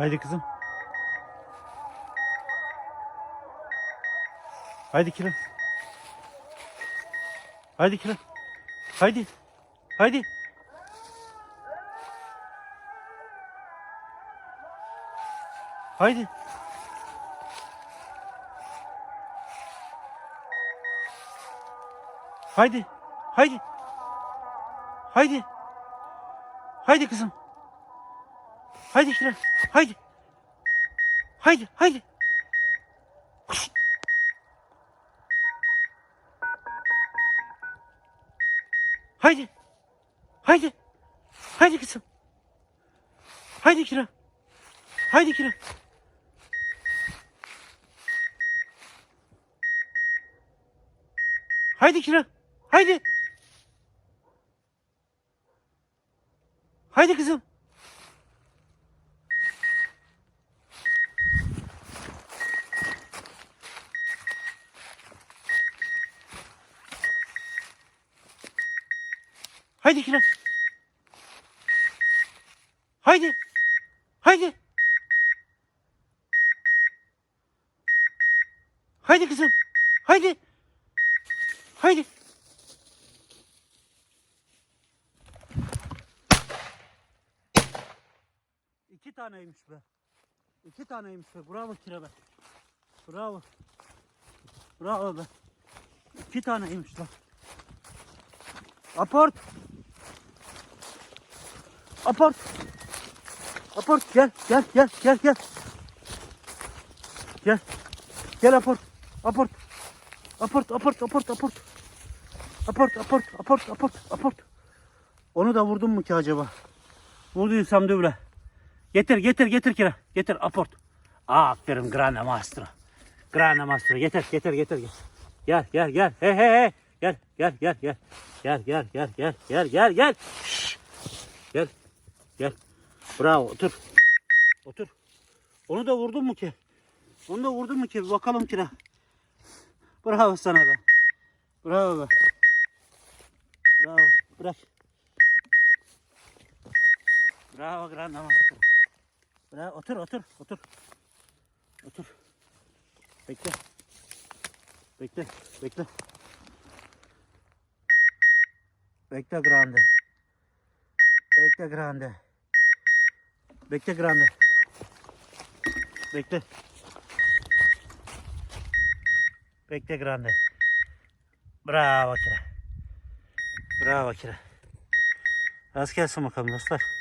Haydi kızım. Haydi Kira. Haydi Kira. Haydi. Haydi. Haydi. Haydi. Haydi. Haydi. Haydi kızım. Haydi Kira. Haydi. Haydi. Haydi. Haydi. Haydi. Haydi kızım. Haydi Kira. Haydi Kira. Haydi Kira. Haydi. Haydi kızım. Haydi Kira. Haydi. Haydi. Haydi kızım. Haydi. Haydi. İki taneymiş be. İki taneymiş be. Bravo Kira be. Bravo. Bravo be. İki taneymiş lan. Aport. Aport. Aport gel gel gel gel gel. Gel. Gel aport. Aport. Aport aport aport aport. Aport aport aport aport aport. Onu da vurdum mu ki acaba? Vurduysam da öyle. Getir getir getir kira. Getir aport. Aferin Grande Mastro. Grande Mastro getir getir getir. getir. Gel gel gel. He he he. Gel gel gel gel. Gel gel gel gel gel gel gel. Gel. Gel. Bravo otur. Otur. Onu da vurdun mu ki? Onu da vurdun mu ki? Bakalım kira. Bravo sana be. Bravo be. Bravo. Bırak. Bravo Grande Mastro. Bravo. Otur otur otur. Otur. Bekle. Bekle. Bekle. Bekle Grande. Bekle Grande. Bekle Grande. Bekle. Bekle Grande. Bravo Kira. Bravo Kira. Rast gelsin bakalım dostlar.